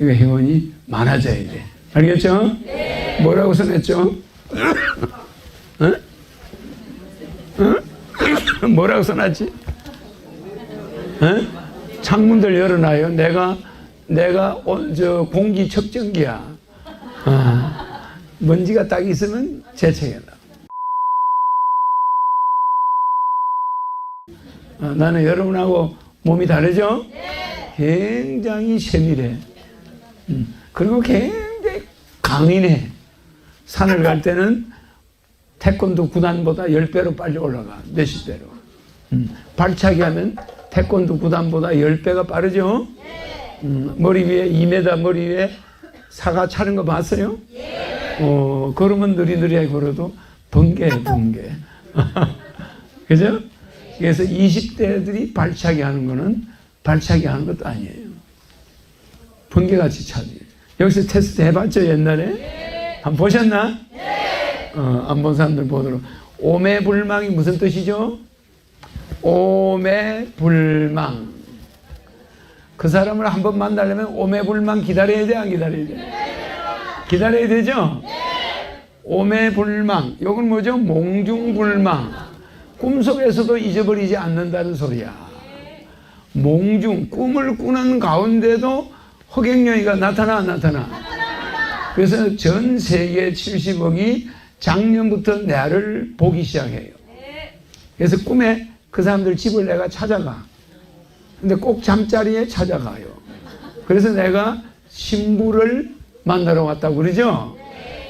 그 회원이 많아져야 돼. 알겠죠? 뭐라고 써냈죠? 응? 응? 뭐라고 써놨지? 응? 창문들 열어놔요. 내가 내가 온- 저 공기 측정기야. 아, 먼지가 딱 있으면 재채겨나. 아, 나는 여러분하고 몸이 다르죠? 굉장히 세밀해. 음, 그리고 굉장히 강인해. 산을 갈 때는 태권도 구단보다 10배로 빨리 올라가. 몇십 배로. 음, 발차기 하면 태권도 구단보다 10배가 빠르죠? 음, 머리 위에 2m 머리 위에 사과 차는 거 봤어요? 어, 걸으면 느리느리하게 걸어도 번개, 번개. 그죠? 그래서 20대들이 발차기 하는 거는 발차기 하는 것도 아니에요. 번개같이 차지. 여기서 테스트 해봤죠, 옛날에? 한번 보셨나? 어, 안 본 사람들 보도록. 오매불망이 무슨 뜻이죠? 오매불망. 그 사람을 한 번 만나려면 오매불망 기다려야 돼, 안 기다려야 돼? 기다려야 되죠? 오매불망. 이건 뭐죠? 몽중불망. 꿈속에서도 잊어버리지 않는다는 소리야. 몽중, 꿈을 꾸는 가운데도 허경영이가 나타나, 안 나타나? 그래서 전 세계 70억이 작년부터 나를 보기 시작해요. 그래서 꿈에 그 사람들 집을 내가 찾아가. 근데 꼭 잠자리에 찾아가요. 그래서 내가 신부를 만나러 왔다고 그러죠?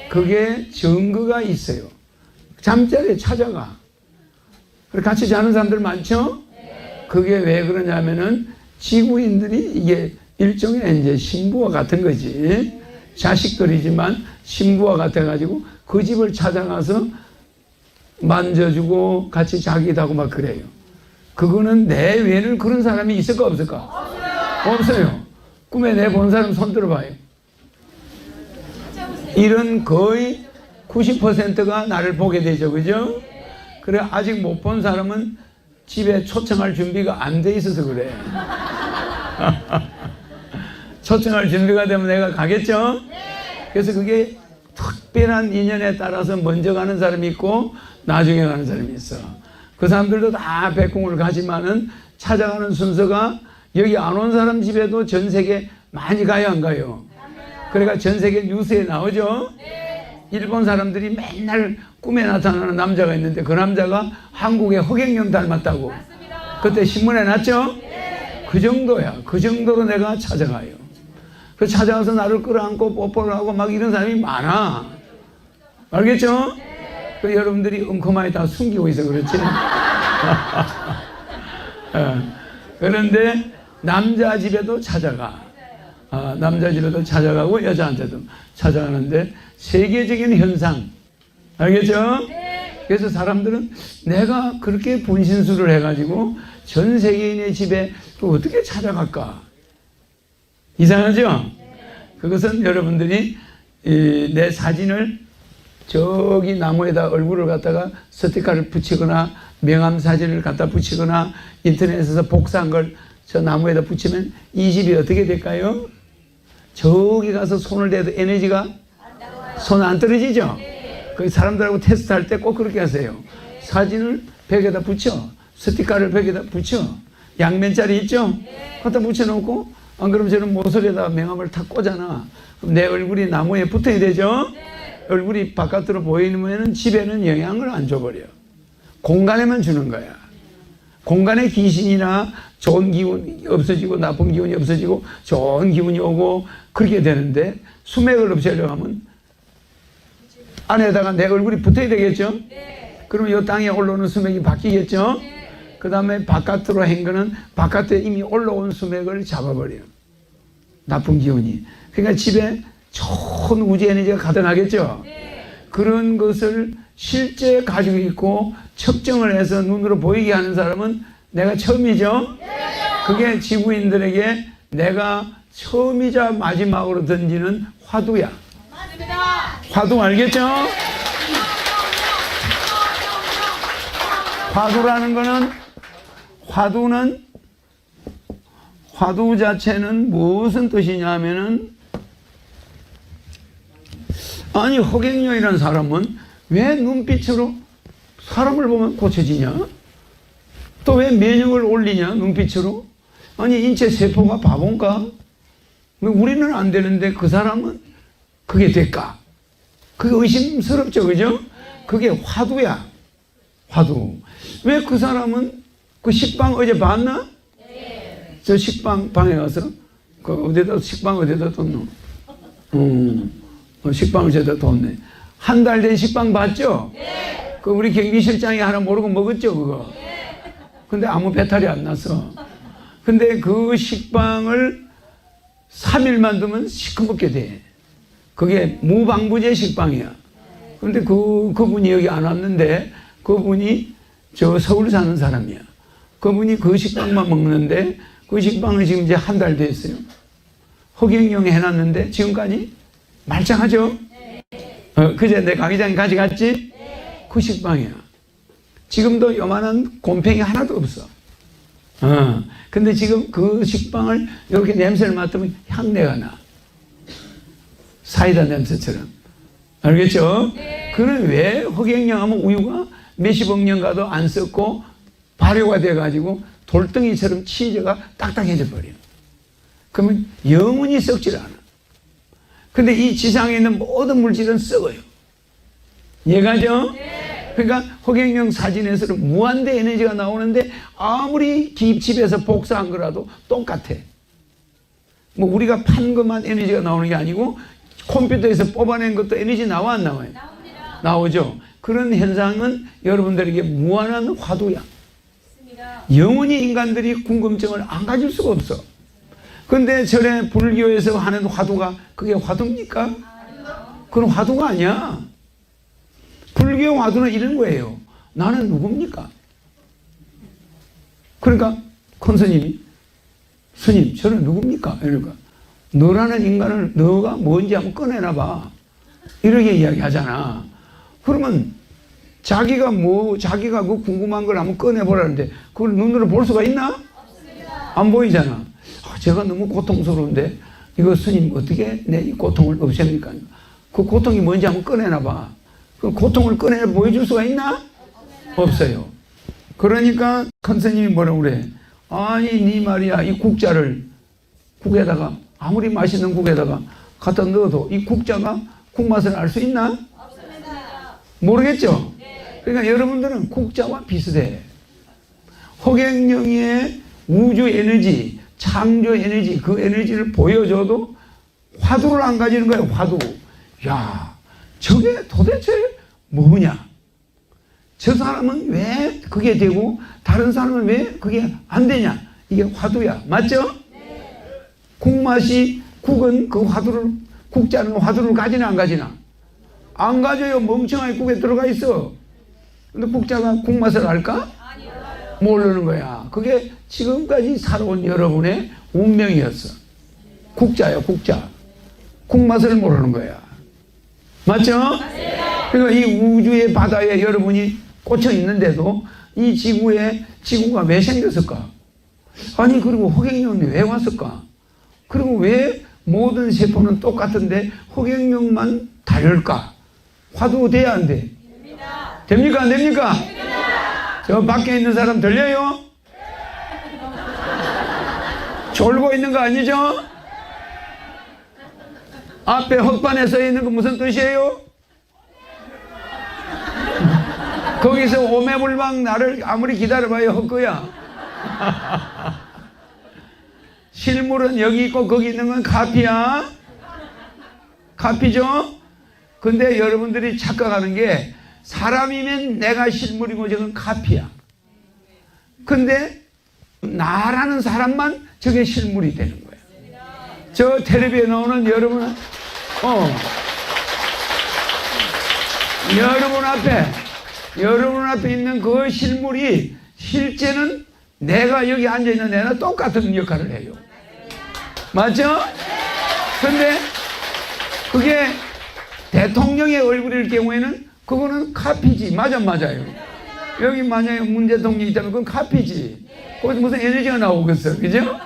그게 증거가 있어요. 잠자리에 찾아가. 같이 자는 사람들 많죠? 그게 왜 그러냐면은 지구인들이 이게 일종의 이제 신부와 같은 거지. 자식들이지만 신부와 같아가지고 그 집을 찾아가서 만져주고 같이 자기도 하고 막 그래요. 그거는 내 외에는 그런 사람이 있을까 없을까? 없어요. 꿈에 내 본 사람 손 들어봐요. 이런 거의 90%가 나를 보게 되죠. 그죠? 그래, 아직 못 본 사람은 집에 초청할 준비가 안 돼 있어서 그래. 초청할 준비가 되면 내가 가겠죠? 그래서 그게 특별한 인연에 따라서 먼저 가는 사람이 있고 나중에 가는 사람이 있어. 그 사람들도 다 백궁을 가지만은 찾아가는 순서가 여기 안 온 사람 집에도 전 세계 많이 가요, 안 가요? 그러니까 전 세계 뉴스에 나오죠? 일본 사람들이 맨날 꿈에 나타나는 남자가 있는데 그 남자가 한국의 허경영 닮았다고. 그때 신문에 났죠? 그 정도야. 그 정도로 내가 찾아가요. 그 찾아가서 나를 끌어안고 뽀뽀를 하고 막 이런 사람이 많아. 알겠죠? 그 여러분들이 음커마에 다 숨기고 있어 그렇지? 어, 그런데 남자 집에도 찾아가. 아, 남자 집에도 찾아가고 여자한테도 찾아가는데 세계적인 현상. 알겠죠? 그래서 사람들은 내가 그렇게 분신술을 해가지고 전 세계인의 집에 또 어떻게 찾아갈까? 이상하죠? 그것은 여러분들이 이, 내 사진을 저기 나무에다 얼굴을 갖다가 스티커를 붙이거나 명함 사진을 갖다 붙이거나 인터넷에서 복사한 걸 저 나무에다 붙이면 이 집이 어떻게 될까요? 저기 가서 손을 대도 에너지가 손 안 떨어지죠? 그 사람들하고 테스트할 때 꼭 그렇게 하세요. 사진을 벽에다 붙여. 스티커를 벽에다 붙여. 양면짜리 있죠? 갖다 붙여놓고 안 그러면 저는 모서리에다 명함을 탁 꽂아놔. 그럼 내 얼굴이 나무에 붙어야 되죠? 얼굴이 바깥으로 보이면 집에는 영향을 안 줘버려. 공간에만 주는 거야. 공간에 귀신이나 좋은 기운이 없어지고 나쁜 기운이 없어지고 좋은 기운이 오고 그렇게 되는데 수맥을 없애려고 하면 안에다가 내 얼굴이 붙어야 되겠죠? 그러면 이 땅에 올라오는 수맥이 바뀌겠죠? 그 다음에 바깥으로 한 거는 바깥에 이미 올라온 수맥을 잡아버려요. 나쁜 기운이. 그러니까 집에 좋은 우주 에너지가 가득하겠죠? 그런 것을 실제 가지고 있고 측정을 해서 눈으로 보이게 하는 사람은 내가 처음이죠? 그게 지구인들에게 내가 처음이자 마지막으로 던지는 화두야. 화두 알겠죠? 화두라는 거는 화두는 화두 자체는 무슨 뜻이냐 하면은 아니 허경영이라는 사람은 왜 눈빛으로 사람을 보면 고쳐지냐? 또 왜 면역을 올리냐? 눈빛으로? 아니 인체 세포가 바본가? 우리는 안 되는데 그 사람은 그게 될까? 그게 의심스럽죠, 그죠? 그게 화두야. 화두. 왜 그 사람은 그 식빵 어제 봤나? 저 식빵 방에 가서 그 어디다 식빵 어디다 뒀노? 음, 어, 식빵을 저다 뒀네. 한 달 된 식빵 봤죠? 그 우리 경비실장이 하나 모르고 먹었죠, 그거. 근데 아무 배탈이 안 났어. 근데 그 식빵을 3일만 두면 시커멓게 돼. 그게 무방부제 식빵이야. 근데 그, 그분이 여기 안 왔는데 그분이 저 서울 사는 사람이야. 그분이 그 식빵만 먹는데 그 식빵은 지금 이제 한 달 됐어요. 허경영 해놨는데 지금까지 말짱하죠? 어, 그제 내 강의장이 가져갔지? 그 식빵이야. 지금도 요만한 곰팡이 하나도 없어. 어, 근데 지금 그 식빵을 이렇게 냄새를 맡으면 향내가 나. 사이다 냄새처럼. 알겠죠? 그는 왜 허경영 하면 우유가 몇십억 년 가도 안 썩고 발효가 돼가지고 돌덩이처럼 치즈가 딱딱해져 버려. 그러면 영원히 썩질 않아. 근데 이 지상에 있는 모든 물질은 썩어요. 이해가죠? 그러니까 허경영 사진에서는 무한대 에너지가 나오는데 아무리 기- 집에서 복사한 거라도 똑같아. 뭐 우리가 판 것만 에너지가 나오는 게 아니고 컴퓨터에서 뽑아낸 것도 에너지 나와 안 나와요? 나오죠. 그런 현상은 여러분들에게 무한한 화두야. 영원히 인간들이 궁금증을 안 가질 수가 없어. 근데 전에 불교에서 하는 화두가 그게 화두입니까? 그건 화두가 아니야. 불교 화두는 이런 거예요. 나는 누굽니까? 그러니까 큰 스님이 스님 저는 누굽니까? 이러니까 너라는 인간을 너가 뭔지 한번 꺼내나 봐. 이렇게 이야기하잖아. 그러면 자기가 뭐 자기가 그 궁금한 걸 한번 꺼내보라는데 그걸 눈으로 볼 수가 있나? 안 보이잖아. 아, 제가 너무 고통스러운데 이거 스님 어떻게 내 이 고통을 없앱니까? 그 고통이 뭔지 한번 꺼내나 봐. 그 고통을 꺼내 보여줄 수가 있나? 없어요. 그러니까 큰 스님이 뭐라 그래? 아니 네 말이야 이 국자를 국에다가 아무리 맛있는 국에다가 갖다 넣어도 이 국자가 국 맛을 알 수 있나? 모르겠죠? 그러니까 여러분들은 국자와 비슷해. 허경영의 우주 에너지, 창조 에너지, 그 에너지를 보여줘도 화두를 안 가지는 거예요, 화두. 야, 저게 도대체 뭐냐? 저 사람은 왜 그게 되고 다른 사람은 왜 그게 안 되냐? 이게 화두야. 맞죠? 국맛이 국은 그 화두를 국자는 화두를 가지나 안 가지나? 안 가져요. 멍청하게 국에 들어가 있어. 근데 국자가 국맛을 알까? 모르는 거야. 그게 지금까지 살아온 여러분의 운명이었어. 국자야, 국자. 국맛을 모르는 거야. 맞죠? 그러니까 이 우주의 바다에 여러분이 꽂혀 있는데도 이 지구에 지구가 왜 생겼을까? 아니 그리고 허경영이 왜 왔을까? 그리고 왜 모든 세포는 똑같은데 허경영만 다를까? 화두 돼야 안 돼? 됩니까 안 됩니까? 저 밖에 있는 사람 들려요? 졸고 있는 거 아니죠? 앞에 헛반에 써 있는 거 무슨 뜻이에요? 거기서 오매불망 나를 아무리 기다려봐야 헛거야. 실물은 여기 있고 거기 있는 건 카피야. 카피죠? 근데 여러분들이 착각하는 게 사람이면 내가 실물이고 저건 카피야. 근데 나라는 사람만 저게 실물이 되는 거야. 저 텔레비에 나오는 여러분, 어, 여러분 앞에, 여러분 앞에 있는 그 실물이 실제는 내가 여기 앉아있는 내나 똑같은 역할을 해요. 맞죠? 근데 그게 대통령의 얼굴일 경우에는 그거는 카피지. 맞아, 맞아요. 여기 만약에 문 대통령이 있다면 그건 카피지. 거기서 무슨 에너지가 나오겠어. 그죠?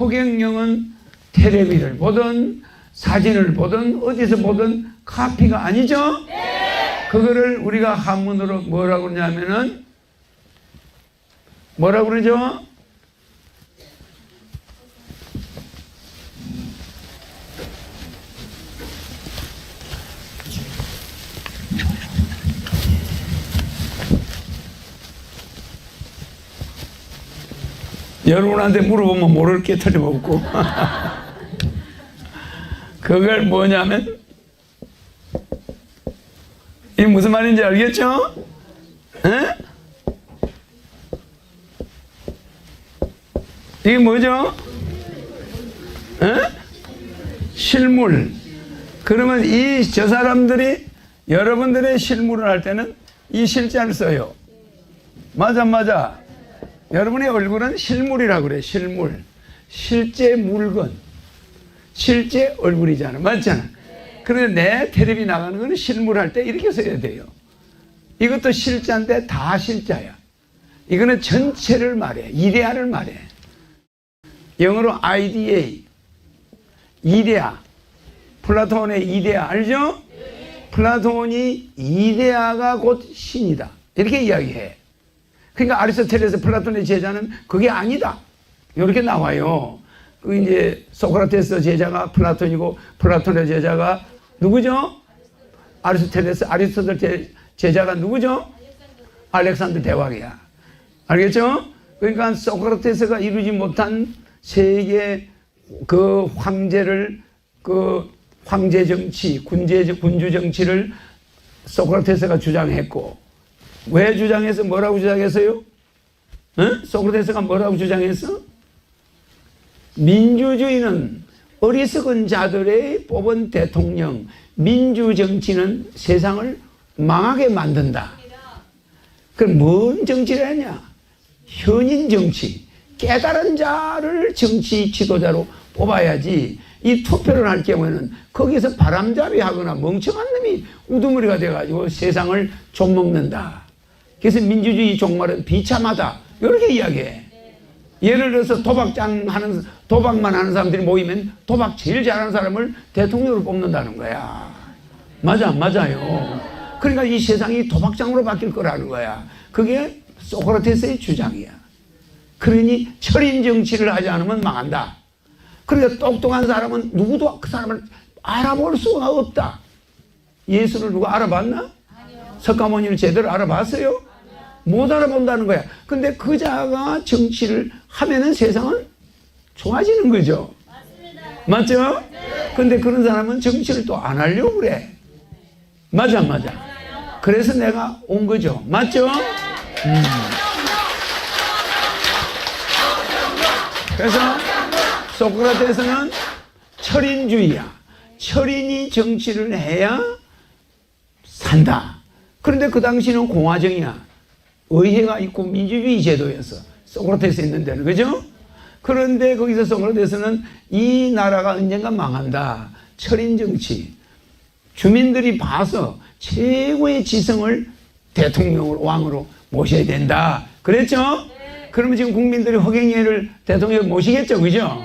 호경영은 텔레비를 보든 사진을 보든 어디서 보든 카피가 아니죠? 그거를 우리가 한문으로 뭐라고 그러냐면은 뭐라고 그러죠? 여러분한테 물어보면 모를 게 틀림없고 그걸 뭐냐면 이 무슨 말인지 알겠죠? 에? 이게 뭐죠? 에? 실물. 그러면 이 저 사람들이 여러분들의 실물을 할 때는 이 실자를 써요. 맞아, 맞아. 여러분의 얼굴은 실물이라고 그래, 실물. 실제 물건. 실제 얼굴이잖아. 맞잖아. 그런데 내 텔레비 나가는 거는 실물 할 때 이렇게 써야 돼요. 이것도 실자인데 다 실자야. 이거는 전체를 말해. 이데아를 말해. 영어로 IDA. 이데아. 플라톤의 이데아 알죠? 플라톤이 이데아가 곧 신이다. 이렇게 이야기해. 그러니까 아리스토텔레스 플라톤의 제자는 그게 아니다. 이렇게 나와요. 그 이제 소크라테스 제자가 플라톤이고 플라톤의 제자가 누구죠? 아리스토텔레스 아리스토텔 제- 제자가 누구죠? 알렉산더 대왕이야. 알겠죠? 그러니까 소크라테스가 이루지 못한 세계 그 황제를 그 황제 정치, 군제 군주 정치를 소크라테스가 주장했고 왜 주장해서 뭐라고 주장했어요? 응? 소크라테스가 뭐라고 주장했어? 민주주의는 어리석은 자들의 뽑은 대통령, 민주 정치는 세상을 망하게 만든다. 그럼 뭔 정치를 하냐? 현인 정치, 깨달은 자를 정치 지도자로 뽑아야지. 이 투표를 할 경우에는 거기서 바람잡이 하거나 멍청한 놈이 우두머리가 돼가지고 세상을 좀먹는다. 그래서 민주주의 종말은 비참하다. 이렇게 이야기해. 예를 들어서 도박장 하는, 도박만 하는 사람들이 모이면 도박 제일 잘하는 사람을 대통령으로 뽑는다는 거야. 맞아, 맞아요. 그러니까 이 세상이 도박장으로 바뀔 거라는 거야. 그게 소크라테스의 주장이야. 그러니 철인 정치를 하지 않으면 망한다. 그러니까 똑똑한 사람은 누구도 그 사람을 알아볼 수가 없다. 예수를 누가 알아봤나? 석가모니를 제대로 알아봤어요? 못 알아본다는 거야. 근데 그 자가 정치를 하면은 세상은 좋아지는 거죠. 맞죠? 근데 그런 사람은 정치를 또 안 하려고 그래. 맞아, 안 맞아. 그래서 내가 온 거죠. 맞죠? 음. 그래서 소크라테스는 철인주의야. 철인이 정치를 해야 산다. 그런데 그 당시는 공화정이야. 의회가 있고 민주주의 제도였어. 소크라테스 있는 데는. 그죠? 그런데 거기서 소크라테스는 이 나라가 언젠가 망한다. 철인 정치. 주민들이 봐서 최고의 지성을 대통령으로, 왕으로 모셔야 된다. 그랬죠? 그러면 지금 국민들이 허경영을 대통령 모시겠죠? 그죠?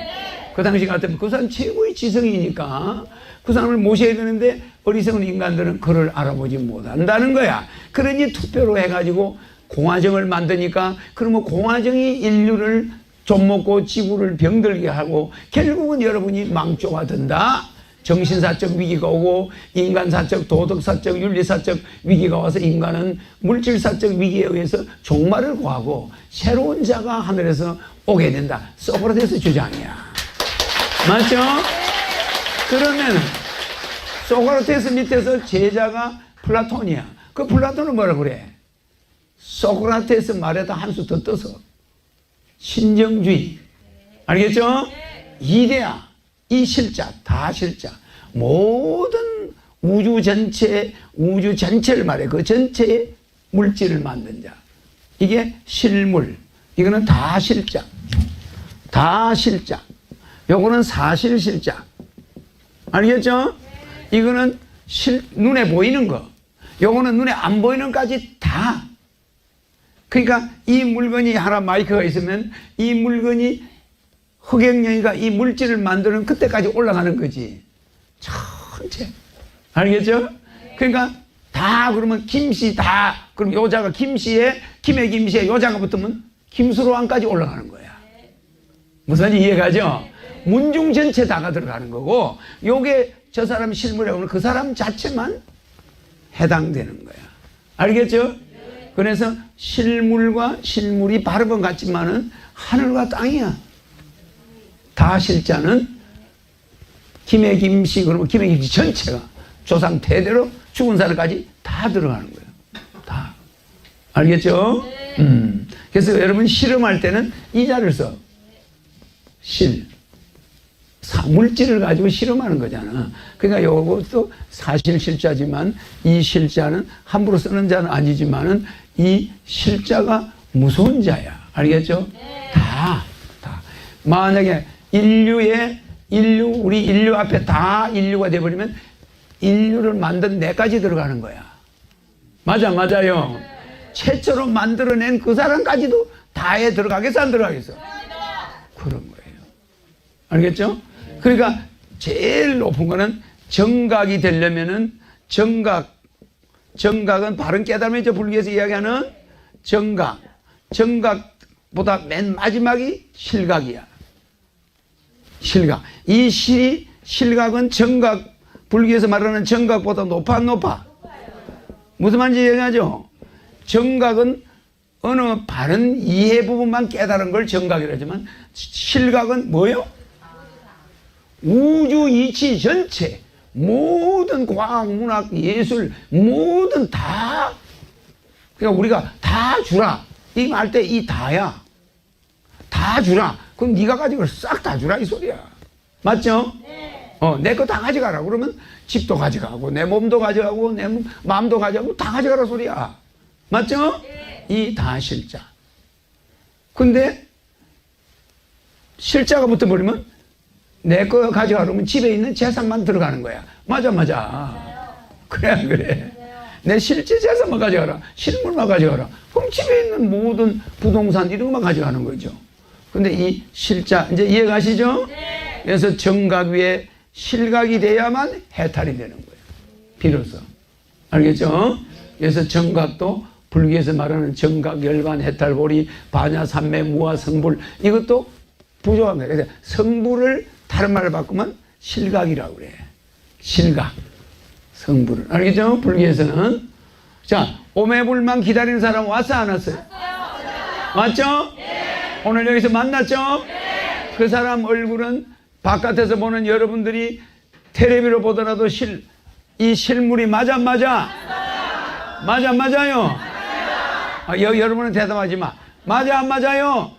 그 당시 같으면 그 사람 최고의 지성이니까 그 사람을 모셔야 되는데 어리석은 인간들은 그를 알아보지 못한다는 거야. 그러니 투표로 해가지고 공화정을 만드니까 그러면 공화정이 인류를 좀 먹고 지구를 병들게 하고 결국은 여러분이 망조가 된다. 정신사적 위기가 오고 인간사적, 도덕사적, 윤리사적 위기가 와서 인간은 물질사적 위기에 의해서 종말을 구하고 새로운 자가 하늘에서 오게 된다. 소크라테스 주장이야. 맞죠? 그러면 소크라테스 밑에서 제자가 플라톤이야. 그 플라톤은 뭐라 그래? 소크라테스 말에다 한 수 더 떠서 신정주의. 알겠죠? 이데아, 이 실자, 다 실자. 모든 우주 전체, 우주 전체를 말해. 그 전체의 물질을 만든 자. 이게 실물. 이거는 다 실자. 다 실자. 요거는 사실 실자. 알겠죠? 이거는 실, 눈에 보이는 거. 요거는 눈에 안 보이는 까지 다. 그러니까 이 물건이 하나 마이크가 있으면 이 물건이 흑영영이가 이 물질을 만드는 그때까지 올라가는 거지. 전체. 알겠죠? 그러니까 다 그러면 김씨 다 그럼 여자가 김씨에 김의 김씨에 여자가 붙으면 김수로왕까지 올라가는 거야. 무슨 이해가죠? 문중 전체 다가 들어가는 거고 요게 저 사람 실물이라고 하면 그 사람 자체만 해당되는 거야. 알겠죠? 그래서 실물과 실물이 발음은 같지만은 하늘과 땅이야. 다 실자는 김해 김씨 그러면 김해 김씨 전체가 조상 대대로 죽은 사람까지 다 들어가는 거예요. 다. 알겠죠? 음. 그래서 여러분 실험할 때는 이 자를 써. 실. 사, 물질을 가지고 실험하는 거잖아. 그러니까 요것도 사실 실자지만 이 실자는 함부로 쓰는 자는 아니지만은 이 실자가 무서운 자야. 알겠죠? 다, 다. 만약에 인류의 인류, 우리 인류 앞에 다 인류가 돼버리면 인류를 만든 내까지 들어가는 거야. 맞아, 맞아요. 최초로 만들어낸 그 사람까지도 다에 들어가겠어, 안 들어가겠어? 그런 거예요. 알겠죠? 그러니까 제일 높은 거는 정각이 되려면은 정각, 정각은 바른 깨달음이죠. 불교에서 이야기하는 정각. 정각보다 맨 마지막이 실각이야. 실각. 이 실이, 실각은 정각, 불교에서 말하는 정각보다 높아, 안 높아? 무슨 말인지 얘기하죠? 정각은 어느 바른 이해 부분만 깨달은 걸 정각이라지만 실각은 뭐요? 우주 이치 전체 모든 과학, 문학, 예술 모든 다 그러니까 우리가 다 주라. 이 말 때 이 다야. 다 주라. 그럼 네가 가지고 싹 다 주라 이 소리야. 맞죠? 어, 내 거 다 가져가라. 그러면 집도 가져가고 내 몸도 가져가고 내 몸- 마음도 가져가고 다 가져가라 소리야. 맞죠? 이다 실자. 근데 실자가 붙어버리면 내 거 가져가 그러면 집에 있는 재산만 들어가는 거야. 맞아, 맞아. 그래, 안 그래. 내 실제 재산만 가져가라. 실물만 가져가라. 그럼 집에 있는 모든 부동산 이런 것만 가져가는 거죠. 근데 이 실자, 이제 이해가시죠? 그래서 정각 위에 실각이 돼야만 해탈이 되는 거예요. 비로소. 알겠죠? 그래서 정각도 불교에서 말하는 정각, 열반, 해탈, 보리, 반야, 삼매, 무화, 성불 이것도 부족한 거예요. 그래서 성불을 다른 말을 바꾸면 실각이라고 그래. 실각. 성불을. 알겠죠? 불교에서는. 자, 오매불만 기다리는 사람 왔어, 안 왔어요? 왔죠? 오늘 여기서 만났죠? 그 사람 얼굴은 바깥에서 보는 여러분들이 텔레비로 보더라도 실, 이 실물이 맞아, 안 맞아? 맞아, 안 맞아요? 아, 여, 여러분은 대답하지 마. 맞아, 안 맞아요?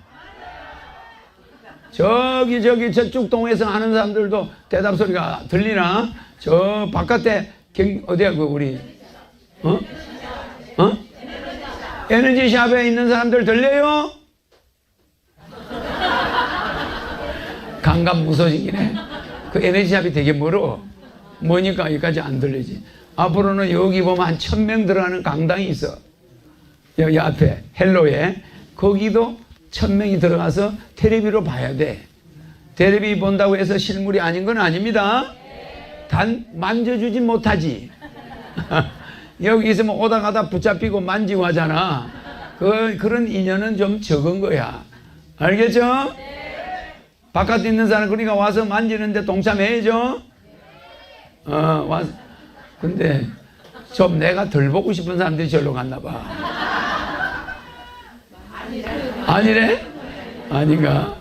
저기 저기 저쪽 동에서 하는 사람들도 대답 소리가 들리나? 저 바깥에 경 어디야 그 우리 어? 어? 에너지샵에 있는 사람들 들려요? 감감 무서지기네. 그 에너지샵이 되게 멀어. 뭐니까 여기까지 안 들리지. 앞으로는 여기 보면 한 천 명 들어가는 강당이 있어. 여기 앞에 헬로에 거기도 천 명이 들어가서 텔레비로 봐야 돼. 텔레비 본다고 해서 실물이 아닌 건 아닙니다. 단 만져주진 못하지. 여기 있으면 오다 가다 붙잡히고 만지고 하잖아. 그 그런 인연은 좀 적은 거야. 알겠죠? 바깥에 있는 사람 그러니까 와서 만지는데 동참해야죠. 어 와서 근데 좀 내가 덜 보고 싶은 사람들이 절로 갔나 봐. 아니래? 아닌가?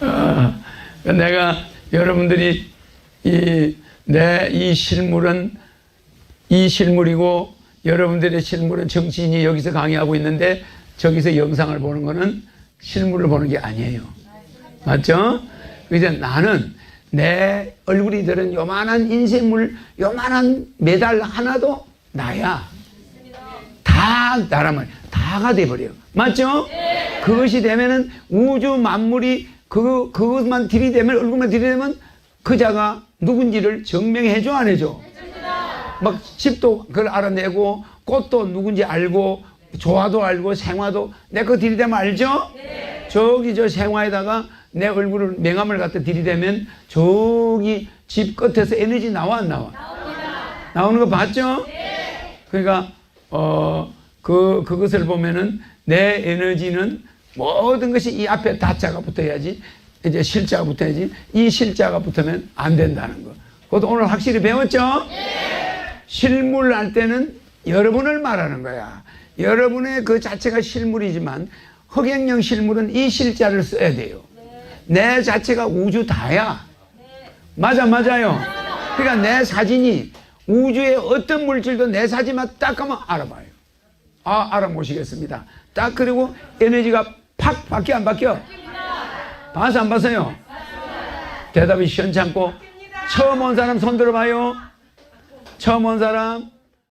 어, 내가 여러분들이 이, 내 이 실물은 이 실물이고 여러분들의 실물은 정치인이 여기서 강의하고 있는데 저기서 영상을 보는 거는 실물을 보는 게 아니에요. 맞죠? 그래서 나는 내 얼굴이 들은 요만한 인쇄물, 요만한 메달 하나도 나야. 다 나라면 다가 돼버려요. 맞죠? 그것이 되면은 우주 만물이 그 그것만 들이대면 얼굴만 들이대면 그 자가 누군지를 증명해 줘 안 해줘? 막 집도 그걸 알아내고 꽃도 누군지 알고 조화도 알고 생화도 내 거 들이대면 알죠? 저기 저 생화에다가 내 얼굴을 맹암을 갖다 들이대면 저기 집 끝에서 에너지 나와 안 나와? 나오는 거 봤죠? 그러니까 어 그 그것을 보면은 내 에너지는 모든 것이 이 앞에 다자가 붙어야지 이제 실자가 붙어야지 이 실자가 붙으면 안 된다는 거. 그것도 오늘 확실히 배웠죠? 실물 할 때는 여러분을 말하는 거야. 여러분의 그 자체가 실물이지만 흑행령 실물은 이 실자를 써야 돼요. 내 자체가 우주 다야. 맞아, 맞아요. 그러니까 내 사진이 우주의 어떤 물질도 내 사진만 딱 하면 알아봐요. 아, 알아보시겠습니다. 딱 그리고 에너지가 팍 바뀌어, 안 바뀌어? 봐서 안 봤어요? 대답이 시원찮고 처음 온 사람 손 들어봐요. 처음 온 사람